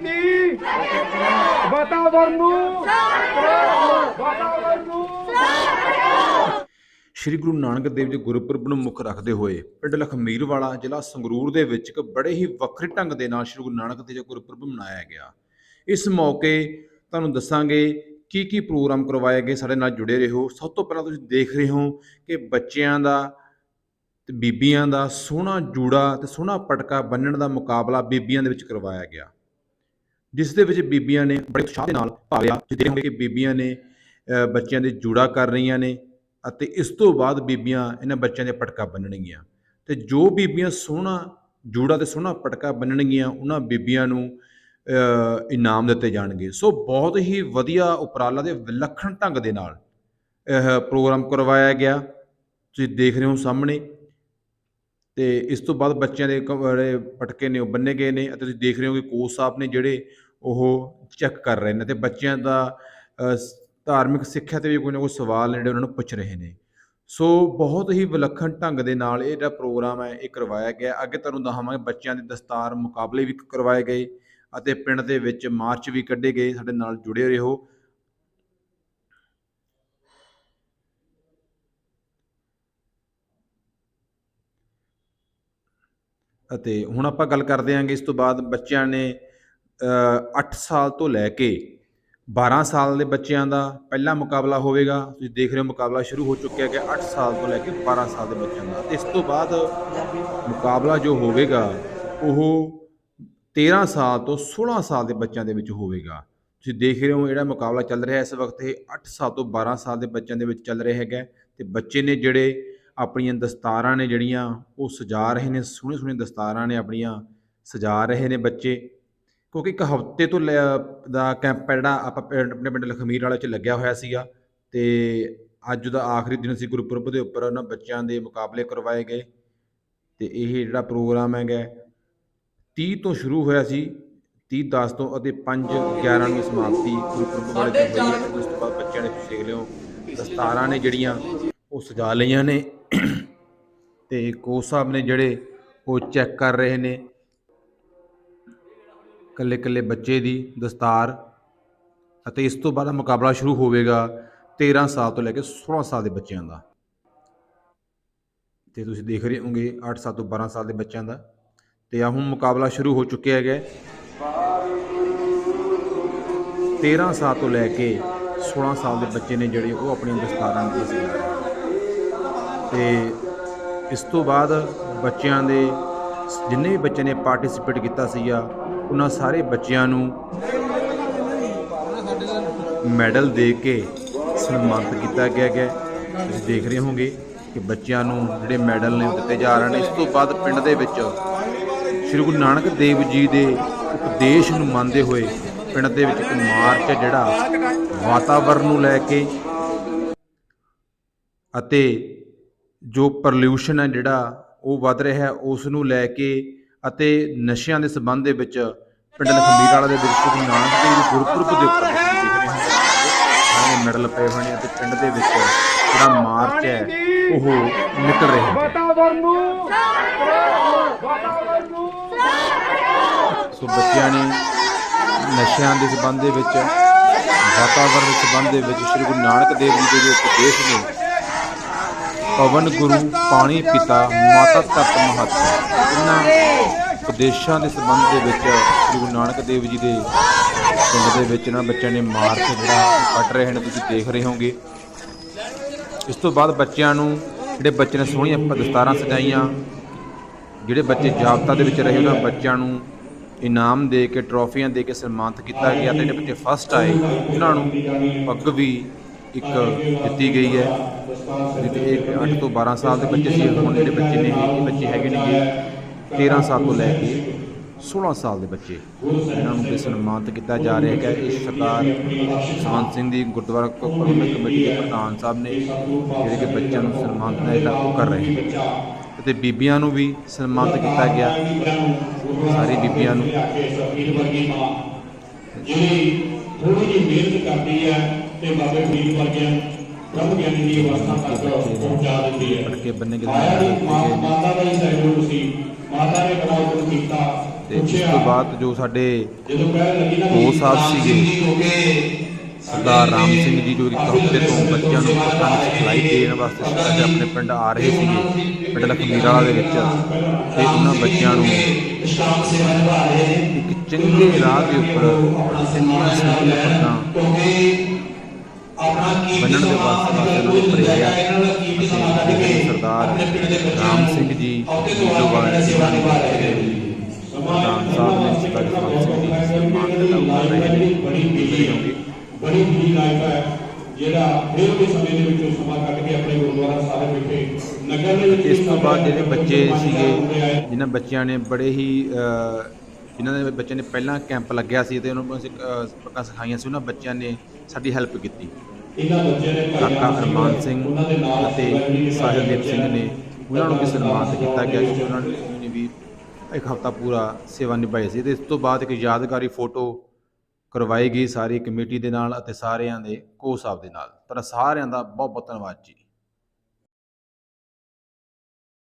ਚਾਹੀਦੀ ਵਾਤਾਵਰਨ ਨੂੰ ਵਾਤਾਵਰਨ ਨੂੰ ਸ਼੍ਰੀ ਗੁਰੂ ਨਾਨਕ ਦੇਵ ਜੀ ਗੁਰਪੁਰਬ ਨੂੰ ਮੁੱਖ ਰੱਖਦੇ ਹੋਏ ਪਿੰਡ ਲਖਮੀਰ ਵਾਲਾ ਜ਼ਿਲ੍ਹਾ ਸੰਗਰੂਰ ਦੇ ਵਿੱਚ ਇੱਕ ਬੜੇ ਹੀ ਵੱਖਰੇ ਢੰਗ ਦੇ ਨਾਲ ਸ਼੍ਰੀ ਗੁਰੂ ਨਾਨਕ ਦੇਵ ਜੀ ਗੁਰਪੁਰਬ ਮਨਾਇਆ ਗਿਆ। ਇਸ ਮੌਕੇ ਤੁਹਾਨੂੰ ਦੱਸਾਂਗੇ ਕੀ ਕੀ ਪ੍ਰੋਗਰਾਮ ਕਰਵਾਏ ਗਏ, ਸਾਡੇ ਨਾਲ ਜੁੜੇ ਰਹੋ। ਸਭ ਤੋਂ ਪਹਿਲਾਂ ਤੁਸੀਂ ਦੇਖ ਰਹੇ ਹੋ ਕਿ ਬੱਚਿਆਂ ਦਾ ਤੇ ਬੀਬੀਆਂ ਦਾ ਸੋਹਣਾ ਜੂੜਾ ਤੇ ਸੋਹਣਾ ਪਟਕਾ ਬੰਨਣ ਦਾ ਮੁਕਾਬਲਾ ਬੀਬੀਆਂ ਦੇ ਵਿੱਚ ਕਰਵਾਇਆ ਗਿਆ। ਜਿਸ ਦੇ ਵਿੱਚ ਬੀਬੀਆਂ ਨੇ ਬੜੇ ਉਤਸ਼ਾਹ ਦੇ ਨਾਲ ਭਾਗ ਲਿਆ ਜਿੱਦੇ ਹੋਗੇ ਕਿ ਬੀਬੀਆਂ ਨੇ ਬੱਚਿਆਂ ਦੇ ਜੂੜਾ ਕਰ ਰਹੀਆਂ ਨੇ ਅਤੇ ਇਸ ਤੋਂ ਬਾਅਦ ਬੀਬੀਆਂ ਇਹਨਾਂ ਬੱਚਿਆਂ ਦੇ ਪਟਕਾ ਬੰਨਣਗੀਆਂ। ਤੇ ਜੋ ਬੀਬੀਆਂ ਸੋਹਣਾ ਜੂੜਾ ਤੇ ਸੋਹਣਾ ਪਟਕਾ ਬੰਨਣਗੀਆਂ, ਉਹਨਾਂ ਬੀਬੀਆਂ ਨੂੰ ਇਨਾਮ ਦਿੱਤੇ ਜਾਣਗੇ। ਸੋ ਬਹੁਤ ਹੀ ਵਧੀਆ ਉਪਰਾਲਾ ਦੇ ਵਿਲੱਖਣ ਢੰਗ ਦੇ ਨਾਲ ਇਹ ਪ੍ਰੋਗਰਾਮ ਕਰਵਾਇਆ ਗਿਆ। ਤੁਸੀਂ ਦੇਖ ਰਹੇ ਹੋ ਸਾਹਮਣੇ। ਤੇ ਇਸ ਤੋਂ ਬਾਅਦ ਬੱਚਿਆਂ ਦੇ ਕ- ਜਿਹੜੇ ਪਟਕੇ ਨੇ, ਉਹ ਬੰਨੇ ਗਏ ਨੇ ਅਤੇ ਤੁਸੀਂ ਦੇਖ ਰਹੇ ਹੋ ਕਿ ਕੋਚ ਸਾਹਿਬ ਨੇ ਜਿਹੜੇ ਉਹ ਚੈੱਕ ਕਰ ਰਹੇ ਨੇ ਤੇ ਬੱਚਿਆਂ ਦਾ ਧਾਰਮਿਕ ਸਿੱਖਿਆ ਤੇ ਵੀ ਕੋਈ ਨਾ ਕੋਈ ਸਵਾਲ ਨੇ ਜਿਹੜੇ ਉਹਨਾਂ ਨੂੰ ਪੁੱਛ ਰਹੇ ਨੇ। ਸੋ ਬਹੁਤ ਹੀ ਵਿਲੱਖਣ ਢੰਗ ਦੇ ਨਾਲ ਇਹ ਜਿਹੜਾ ਪ੍ਰੋਗਰਾਮ ਹੈ, ਇਹ ਕਰਵਾਇਆ ਗਿਆ। ਅੱਗੇ ਤੁਹਾਨੂੰ ਦਿਖਾਵਾਂਗੇ ਬੱਚਿਆਂ ਦੇ ਦਸਤਾਰ ਮੁਕਾਬਲੇ ਵੀ ਕਰਵਾਏ ਗਏ ਅਤੇ ਪਿੰਡ ਦੇ ਵਿੱਚ ਮਾਰਚ ਵੀ ਕੱਢੇ ਗਏ। ਸਾਡੇ ਨਾਲ ਜੁੜੇ ਰਹੋ। ਅਤੇ ਹੁਣ ਆਪਾਂ ਗੱਲ ਕਰਦੇ ਹਾਂਗੇ ਇਸ ਤੋਂ ਬਾਅਦ ਬੱਚਿਆਂ ਨੇ 8 ਸਾਲ ਤੋਂ ਲੈ ਕੇ 12 ਸਾਲ ਦੇ ਬੱਚਿਆਂ ਦਾ ਪਹਿਲਾ ਮੁਕਾਬਲਾ ਹੋਵੇਗਾ। ਤੁਸੀਂ ਦੇਖ ਰਹੇ ਹੋ ਮੁਕਾਬਲਾ ਸ਼ੁਰੂ ਹੋ ਚੁੱਕਿਆ ਹੈ 8 ਸਾਲ ਤੋਂ ਲੈ ਕੇ 12 ਸਾਲ ਦੇ ਬੱਚਿਆਂ ਦਾ। ਇਸ ਤੋਂ ਬਾਅਦ ਮੁਕਾਬਲਾ ਜੋ ਹੋਵੇਗਾ, ਉਹ 13 ਸਾਲ ਤੋਂ 16 ਸਾਲ ਦੇ ਬੱਚਿਆਂ ਦੇ ਵਿੱਚ ਹੋਵੇਗਾ। ਤੁਸੀਂ ਦੇਖ ਰਹੇ ਹੋ ਜਿਹੜਾ ਮੁਕਾਬਲਾ ਚੱਲ ਰਿਹਾ ਇਸ ਵਕਤ, ਇਹ 8 ਸਾਲ ਤੋਂ 12 ਸਾਲ ਦੇ ਬੱਚਿਆਂ ਦੇ ਵਿੱਚ ਚੱਲ ਰਿਹਾ ਹੈਗਾ। ਤੇ ਬੱਚੇ ਨੇ ਜਿਹੜੇ ਆਪਣੀਆਂ ਦਸਤਾਰਾਂ ਨੇ ਜਿਹੜੀਆਂ ਉਹ ਸਜਾ ਰਹੇ ਨੇ ਸੋਹਣੇ ਸੋਹਣੇ ਦਸਤਾਰਾਂ ਨੇ ਆਪਣੀਆਂ, ਸਜਾ ਰਹੇ ਨੇ ਬੱਚੇ। ਕਿਉਂਕਿ ਇੱਕ ਹਫ਼ਤੇ ਤੋਂ ਲੈ- ਦਾ ਕੈਂਪ ਹੈ ਜਿਹੜਾ, ਆਪਾਂ ਪਿੰਡ- ਆਪਣੇ ਪਿੰਡ ਲਖਮੀਰ ਵਾਲੇ ਚ ਲੱਗਿਆ ਹੋਇਆ ਸੀਗਾ ਤੇ ਅੱਜ ਦਾ ਆਖਰੀ ਦਿਨ ਸੀ ਗੁਰਪੁਰਬ ਦੇ ਉੱਪਰ ਉਹਨਾਂ ਬੱਚਿਆਂ ਦੇ ਮੁਕਾਬਲੇ ਕਰਵਾਏ ਗਏ ਤੇ ਇਹ ਜਿਹੜਾ ਪ੍ਰੋਗਰਾਮ ਹੈਗਾ 30 ਤੋਂ ਸ਼ੁਰੂ ਹੋਇਆ ਸੀ 30 10 ਤੋਂ ਅਤੇ 5 11 ਨੂੰ ਸਮਾਪਤੀ ਗੁਰਪੁਰਬ ਵਾਲੇ ਦਿਨ ਹੋਈ। ਉਸ ਤੋਂ ਬਾਅਦ ਬੱਚਿਆਂ ਨੇ ਤੁਸੀਂ ਦੇਖ ਲਿਓ, ਦਸਤਾਰਾਂ ਨੇ ਜਿਹੜੀਆਂ ਉਹ ਸਜਾ ਲਈਆਂ ਨੇ। ਤੇ ਕੋਚ ਸਾਹਿਬ ਨੇ ਜਿਹੜੇ ਉਹ ਚੈੱਕ ਕਰ ਰਹੇ ਨੇ ਕੱਲੇ ਕੱਲੇ ਬੱਚੇ ਦੀ ਦਸਤਾਰ ਅਤੇ ਇਸ ਤੋਂ ਬਾਅਦ ਮੁਕਾਬਲਾ ਸ਼ੁਰੂ ਹੋਵੇਗਾ 13 ਸਾਲ ਤੋਂ ਲੈ ਕੇ 16 ਸਾਲ ਦੇ ਬੱਚਿਆਂ ਦਾ। ਤੇ ਤੁਸੀਂ ਦੇਖ ਰਹੇ ਹੋਗੇ 8 ਸਾਲ ਤੋਂ 12 ਸਾਲ ਦੇ ਬੱਚਿਆਂ ਦਾ। ਤੇ ਆ ਹੁਣ ਮੁਕਾਬਲਾ ਸ਼ੁਰੂ ਹੋ ਚੁੱਕਿਆ ਹੈਗਾ। 13 ਸਾਲ ਤੋਂ ਲੈ ਕੇ 16 ਸਾਲ ਦੇ ਬੱਚੇ ਨੇ ਜਿਹੜੇ ਉਹ ਆਪਣੀਆਂ ਦਸਤਾਰਾਂ ਦੇ ਸਜਾ ਤੇ ਇਸ ਤੋਂ ਬਾਅਦ ਬੱਚਿਆਂ ਦੇ, ਜਿੰਨੇ ਵੀ ਬੱਚੇ ਨੇ ਪਾਰਟਿਸਿਪੇਟ ਕੀਤਾ ਸੀਗਾ, ਉਹਨਾਂ ਸਾਰੇ ਬੱਚਿਆਂ ਨੂੰ ਮੈਡਲ ਦੇ ਕੇ ਸਨਮਾਨਿਤ ਕੀਤਾ ਗਿਆ ਗਿਆ। ਤੁਸੀਂ ਦੇਖ ਰਹੇ ਹੋਗੇ ਕਿ ਬੱਚਿਆਂ ਨੂੰ ਜਿਹੜੇ ਮੈਡਲ ਨੇ ਦਿੱਤੇ ਜਾ ਰਹੇ ਨੇ। ਇਸ ਤੋਂ ਬਾਅਦ ਪਿੰਡ ਦੇ ਵਿੱਚ ਸ੍ਰੀ ਗੁਰੂ ਨਾਨਕ ਦੇਵ ਜੀ ਦੇ ਉਪਦੇਸ਼ ਨੂੰ ਮੰਨਦੇ ਹੋਏ ਪਿੰਡ ਦੇ ਵਿੱਚ ਇੱਕ ਮਾਰਚ ਹੈ ਜਿਹੜਾ ਵਾਤਾਵਰਣ ਨੂੰ ਲੈ ਕੇ ਅਤੇ ਜੋ ਪੋਲਿਊਸ਼ਨ ਹੈ ਜਿਹੜਾ ਉਹ ਵੱਧ ਰਿਹਾ ਹੈ ਉਸ ਨੂੰ ਲੈ ਕੇ ਅਤੇ ਨਸ਼ਿਆਂ ਦੇ ਸਬੰਧ ਦੇ ਵਿੱਚ ਪਿੰਡ ਲਖਮੀਰ ਵਾਲਾ ਦੇ ਵਿੱਚ ਗੁਰੂ ਨਾਨਕ ਦੇਵ ਜੀ ਗੁਰਪੁਰਬ ਦੇ ਉੱਪਰ ਦੇਖ ਰਹੇ ਹੋ। ਸਾਰੇ ਮੈਡਲ ਪਏ ਹੋਏ ਨੇ ਅਤੇ ਪਿੰਡ ਦੇ ਵਿੱਚ ਜਿਹੜਾ ਮਾਰਚ ਹੈ, ਉਹ ਨਿਕਲ ਰਿਹਾ ਹੈ। ਵਾਤਾਵਰਨ ਨੂੰ ਵਾਤਾਵਰਨ ਨੂੰ ਸੋ ਬੱਚਿਆਂ ਨੇ ਨਸ਼ਿਆਂ ਦੇ ਸੰਬੰਧ ਦੇ ਵਿੱਚ, ਵਾਤਾਵਰਨ ਦੇ ਸੰਬੰਧ ਦੇ ਵਿੱਚ ਸ੍ਰੀ ਗੁਰੂ ਨਾਨਕ ਦੇਵ ਜੀ ਦੇ ਜੋ ਉਪਦੇਸ਼ ਨੇ ਪਵਨ ਗੁਰੂ ਪਾਣੀ ਪਿਤਾ ਮਾਤਾ ਤਤ ਮਹਤ। ਇਹਨਾਂ ਉਪਦੇਸ਼ਾਂ ਦੇ ਸੰਬੰਧ ਦੇ ਵਿੱਚ ਸ੍ਰੀ ਗੁਰੂ ਨਾਨਕ ਦੇਵ ਜੀ ਦੇ ਪਿੰਡ ਦੇ ਵਿੱਚ ਨਾ ਬੱਚਿਆਂ ਨੇ ਮਾਰਚ ਜਿਹੜਾ ਉਹ ਕੱਢ ਰਹੇ ਨੇ ਤੁਸੀਂ ਦੇਖ ਰਹੇ ਹੋਗੇ। ਇਸ ਤੋਂ ਬਾਅਦ ਬੱਚਿਆਂ ਨੂੰ ਜਿਹੜੇ ਬੱਚੇ ਨੇ ਸੋਹਣੀਆਂ ਦਸਤਾਰਾਂ ਸਜਾਈਆਂ ਜਿਹੜੇ ਬੱਚੇ ਜਾਬਤਾ ਦੇ ਵਿੱਚ ਰਹੇ ਉਹਨਾਂ ਬੱਚਿਆਂ ਨੂੰ ਇਨਾਮ ਦੇ ਕੇ ਟਰੋਫੀਆਂ ਦੇ ਕੇ ਸਨਮਾਨਿਤ ਕੀਤਾ ਗਿਆ ਤੇ ਜਿਹੜੇ ਬੱਚੇ ਫਸਟ ਆਏ ਉਹਨਾਂ ਨੂੰ ਪੱਗ ਵੀ ਇੱਕ ਦਿੱਤੀ ਗਈ ਹੈ। ਜਿੱਥੇ ਇਹ 8 ਤੋਂ 12 ਸਾਲ ਦੇ ਬੱਚੇ ਸੀ। ਹੁਣ ਜਿਹੜੇ ਬੱਚੇ ਨੇ, ਇਹ ਬੱਚੇ ਹੈਗੇ ਨੇ 13 ਸਾਲ ਤੋਂ ਲੈ ਕੇ 16 ਸਾਲ ਦੇ ਬੱਚੇ। ਇਹਨਾਂ ਨੂੰ ਵੀ ਸਨਮਾਨਿਤ ਕੀਤਾ ਜਾ ਰਿਹਾ ਹੈ ਇਹ ਸਰਦਾਰ ਸਵੰਤ ਸਿੰਘ ਦੀ ਗੁਰਦੁਆਰਾ ਪ੍ਰਬੰਧਕ ਕਮੇਟੀ ਦੇ ਪ੍ਰਧਾਨ ਸਾਹਿਬ ਨੇ ਜਿਹੜੇ ਕਿ ਬੱਚਿਆਂ ਨੂੰ ਸਨਮਾਨਿਤ ਹੈ ਜਿਹੜਾ ਉਹ ਕਰ ਰਹੇ ਅਤੇ ਬੀਬੀਆਂ ਨੂੰ ਵੀ ਸਨਮਾਨਿਤ ਕੀਤਾ ਗਿਆ। ਸਾਰੀ ਬੀਬੀਆਂ ਨੂੰ। ਜਿਹੜੀ ਥੋੜੀ ਜਿਹੀ ਮਿਹਨਤ ਕਰਦੀ ਹੈ ਤੇ ਬਾਬੇ ਫਰੀਦ ਵਰਗਿਆਂ ਪ੍ਰਭ ਗਿਆਨੀ ਦੀ ਅਵਸਥਾ ਤੱਕ ਪਹੁੰਚਾ ਦਿੰਦੀ ਹੈ। ਪਟਕੇ ਬੰਨੇ ਮਾਂ- ਮਾਤਾ ਦਾ ਹੀ ਸਹਿਯੋਗ ਸੀ। ਮਾਤਾ ਨੇ ਬੜਾ ਉਹ ਕੀਤਾ ਤੇ ਇਸ ਤੋਂ ਬਾਅਦ ਜੋ ਸਾਡੇ ਜਦੋਂ ਕਹਿਣ ਲੱਗੀ ਨਾ ਦੋ ਸਾਹਿਬ ਸੀਗੇ ਸਰਦਾਰ ਰਾਮ ਸਿੰਘ ਜੀ ਜੋ ਇੱਕ ਹਫ਼ਤੇ ਤੋਂ ਬੱਚਿਆਂ ਨੂੰ ਪਤੰਗ ਸਿਖਲਾਈ ਦੇਣ ਵਾਸਤੇ ਅੱਜ ਆਪਣੇ ਪਿੰਡ ਆ ਰਹੇ ਸੀਗੇ। ਪਿੰਡ ਲਖਮੀਰ ਵਾਲਾ ਦੇ ਵਿੱਚ ਤੇ ਉਹਨਾਂ ਬੱਚਿਆਂ ਨੂੰ ਸੇਵਾ ਨਿਭਾ ਰਹੇ ਨੇ। ਇੱਕ ਚੰਗੇ ਰਾਹ ਦੇ ਉੱਪਰ ਚੰਗੀਆਂ ਸਿੱਖੀਆਂ ਪੱਗਾਂ ਕਿਉਂਕਿ ਆਪਣਾ ਕੀ ਬੰਨਣ ਦੇ ਵਾਸਤੇ ਵਾਸਤੇ ਨੇ ਪ੍ਰੇਰਿਆ ਅਸੀਂ ਸਰਦਾਰ ਰਾਮ ਸਿੰਘ ਜੀ ਜੀਜੋਵਾਲ ਸੇਵਾ ਨਿਭਾ ਰਹੇ ਨੇ। ਪ੍ਰਧਾਨ ਸਾਹਿਬ ਨੇ ਸਰਦਾਰ ਜਸਵੰਤ ਸਿੰਘ ਜੀ ਸਨਮਾਨ ਕਰਦਾ ਕਰ ਰਹੇ ਨੇ ਬੜੀ ਬੀਜੀ ਕਿਉਂਕਿ ਬੜੀ ਬੀਜੀ ਲਾਈਫ ਹੈ ਜਿਹੜਾ ਫਿਰ ਦੇ ਸਮੇਂ ਦੇ ਵਿੱਚੋਂ ਸਮਾਂ ਕੱਢ ਕੇ ਆਪਣੇ ਗੁਰਦੁਆਰਾ ਸਾਹਿਬ ਵਿਖੇ ਨਗਰ ਦੇ ਵਿੱਚ ਇਸ ਤੋਂ ਬਾਅਦ ਜਿਹੜੇ ਬੱਚੇ ਸੀਗੇ। ਜਿਨ੍ਹਾਂ ਬੱਚਿਆਂ ਨੇ ਬੜੇ ਹੀ ਜਿਨ੍ਹਾਂ ਦੇ ਬੱਚਿਆਂ ਨੇ ਪਹਿਲਾਂ ਕੈਂਪ ਲੱਗਿਆ ਸੀ ਤੇ ਉਹਨਾਂ ਨੂੰ ਅਸੀਂ ਪੱਗਾਂ ਸਿਖਾਈਆਂ ਸੀ ਉਹਨਾਂ ਬੱਚਿਆਂ ਨੇ ਸਾਡੀ ਹੈਲਪ ਕੀਤੀ। ਇਹਨਾਂ ਬੱਚਿਆਂ ਨੇ ਕਾਕਾ ਰਾਮ ਅਰਮਾਨ ਸਿੰਘ ਉਹਨਾਂ ਦੇ ਨਾਲ ਅਤੇ ਸਾਹਿਲਦੀਪ ਸਿੰਘ ਨੇ ਉਹਨਾਂ ਨੂੰ ਵੀ ਸਨਮਾਨਿਤ ਕੀਤਾ ਗਿਆ ਕਿਉਂਕਿ ਉਹਨਾਂ ਉਹਨਾਂ ਨੇ ਵੀ ਇੱਕ ਹਫ਼ਤਾ ਪੂਰਾ ਸੇਵਾ ਨਿਭਾਈ ਸੀ ਤੇ ਇਸ ਤੋਂ ਬਾਅਦ ਇੱਕ ਯਾਦਗਾਰੀ ਫੋਟੋ ਕਰਵਾਈ ਗਈ ਸਾਰੀ ਕਮੇਟੀ ਦੇ ਨਾਲ ਅਤੇ ਸਾਰਿਆਂ ਦੇ ਕੋ ਸਾਹਿਬ ਦੇ ਨਾਲ। ਪਰ ਸਾਰਿਆਂ ਦਾ ਬਹੁਤ ਬਹੁਤ ਧੰਨਵਾਦ ਜੀ।